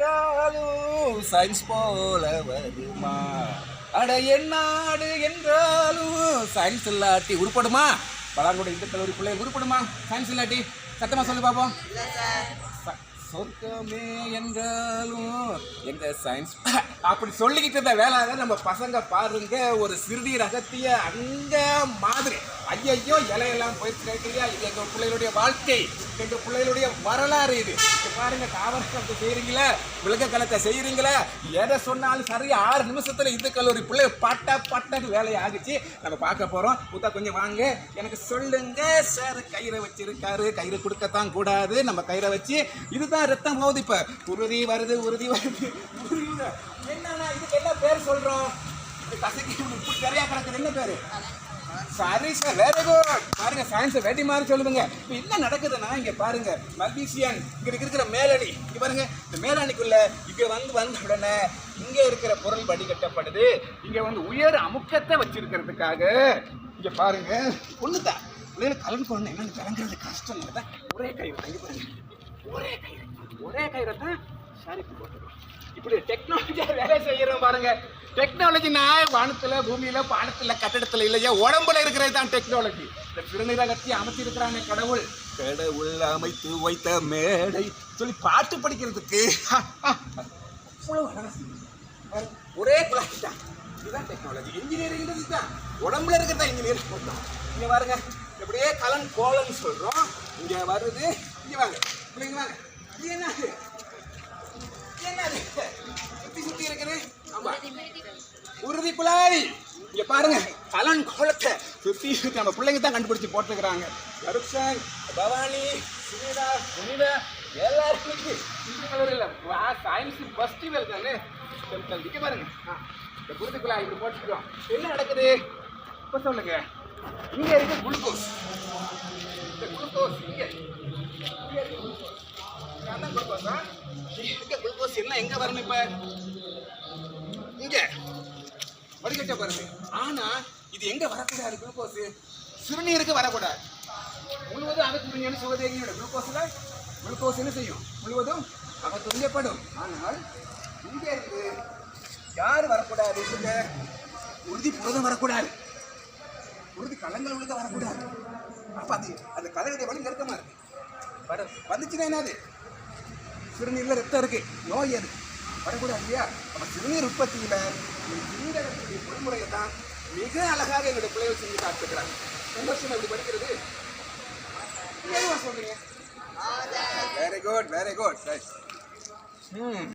என்றாலும் சயின்ஸ் போல வருமா? அட என்னாடு என்றாலும் சயின்ஸ் இல்லாட்டி உருப்படுமா? பலாங்குடி இந்து கல்லூரி பிள்ளைகள் உருப்படுமா? சயின்ஸ் இல்லாட்டி? சத்தமா சொல்லி பார்ப்போம் சொர்க்கமே என்றாலும் எங்க சயின்ஸ்? அப்படி சொல்லிக்கிட்டு இருந்த வேளாக நம்ம பசங்க பாருங்க ஒரு சிறுநீ ரகத்திய அங்க மாதிரி. ஐயையோ இலையெல்லாம் போயிட்டு இல்லையா இது எங்கள் பிள்ளைகளுடைய வாழ்க்கை. எங்கள் பிள்ளைகளுடைய வரலாறு இது. இங்க பாருங்க காவல்கலத்தை செய்கிறீங்களே விலக கலத்தை செய்கிறீங்களே எதை சொன்னாலும் சரி ஆறு நிமிஷத்தில் இந்த கல்லூரி பிள்ளை பட்ட பட்டன்னு வேலையை ஆகிச்சு நம்ம பார்க்க போகிறோம் புத்தா கொஞ்சம் வாங்க. எனக்கு சொல்லுங்க சார் கயிறை வச்சிருக்காரு. கயிறு கொடுக்கத்தான் கூடாது. நம்ம கயிறை வச்சு இதுதான் ரத்தம் போகுது இப்போ. உறுதி வருது உறுதி வருது என்னன்னா இதுக்கு என்ன பேர் சொல்கிறோம் இது கசக்கி இப்படி நிறைய கிடக்குது என்ன பேர்? சரி சார் வெரி குட் பாருங்க சயின்ஸ் வேட்டி மாதிரி சொல்லுதுங்க. இப்போ என்ன நடக்குதுன்னா இங்கே பாருங்க மல்பீசியன் இங்கே இருக்கிற மேலணி இங்கே பாருங்க இந்த மேலணிக்குள்ள இங்கே வந்து வந்த உடனே இங்கே இருக்கிற பொருள் வடிகட்டப்படுது இங்கே வந்து உயர் அமுக்கத்தை வச்சிருக்கிறதுக்காக இங்கே பாருங்க ஒண்ணுதான் பிள்ளைகளுக்கு கலந்து போடணும் என்னன்னு கலங்குறது? கஷ்டம் தான் ஒரே கயிறு. இங்க பாருங்க ஒரே கயிறு. ஒரே கயிறை தான் சரிக்கு போட்டுருவோம் இப்படி டெக்னாலஜியாக வேலை செய்கிறோம் பாருங்கள் டெக்னாலஜினா வானத்துல பூமியில பானத்துல கட்டிடத்தில் இல்லையா? உடம்புல இருக்கிறது தான் டெக்னாலஜி இந்த திருநிறகத்தை அமைச்சிருக்கிறானே கடவுள். கடவுள் அமைத்து வைத்த மேடை. சொல்லி பாட்டு படிக்கிறதுக்கு. ஒரே குழாய்தான் இதுதான் டெக்னாலஜி இன்ஜினியரிங் தான் உடம்புல இருக்கிறதா இன்ஜினியரிங் போட்டோம். இங்க பாருங்க அப்படியே கலன் கோலம்னு சொல்றோம். இங்க வருது இங்க வாங்க. பிள்ளைங்க வாங்க. இது என்னது? என்னது? சுத்தி சுத்தி ஆமா உறுதி குழாய். இங்க பாருங்க கலன் கோலத்தை சுத்தி சுத்தி நம்ம பிள்ளைங்க தான் கண்டுபிடிச்சு போட்டுக்கிறாங்க கருப்சன் பவானி சுனிதா சுனிதா எல்லாருக்கும் இந்த கலரில் சயின்ஸ் ஃபெஸ்டிவல் தானே. கெமிக்கல் இங்க பாருங்க. ஆ, இந்த குருதி குழாய் இப்படி போட்டுக்கிறோம். என்ன நடக்குது? இப்போ சொல்லுங்க. இங்க இருக்கு குளுக்கோஸ். இந்த குளுக்கோஸ் இங்க. இங்க இருக்கு குளுக்கோஸ். அதான் குளுக்கோஸா? குளுக்கோஸ் என்ன? எங்க வரணும் இப்போ? இங்க. வடிகட்ட பாருங்க. ஆனா இது எங்க வரக்கூடாது குளுக்கோஸ்? சிறுநீருக்கு வரக்கூடாது. முழுவதும் அது துணிஞ்சு சுகதேகியோட குளுக்கோஸ்ல குளுக்கோஸ் என்ன செய்யும்? முழுவதும் அவ துணியப்படும் ஆனால் இங்க இருந்து யார் வரக்கூடாது இந்த உறுதி புரதம் வரக்கூடாது. உறுதி கலங்கள் உழுத வரக்கூடாது. அப்ப அது அந்த கலங்களுடைய வழி நெருக்கமா இருக்கு. வர வந்துச்சுன்னா என்னது? சிறுநீர்ல ரத்தம் இருக்கு. நோய் அது. வரக்கூடாது இல்லையா அப்ப சிறுநீர் உற்பத்தியில இந்த பொறிமுறையை தான் மிக அழகாக என்னுடைய பிள்ளைகள் செஞ்சு காத்துக்கிறாங்க சந்தோஷமா இப்படி படிக்கிறது? சொல்றீங்க? வெரி குட் வெரி குட் ம்.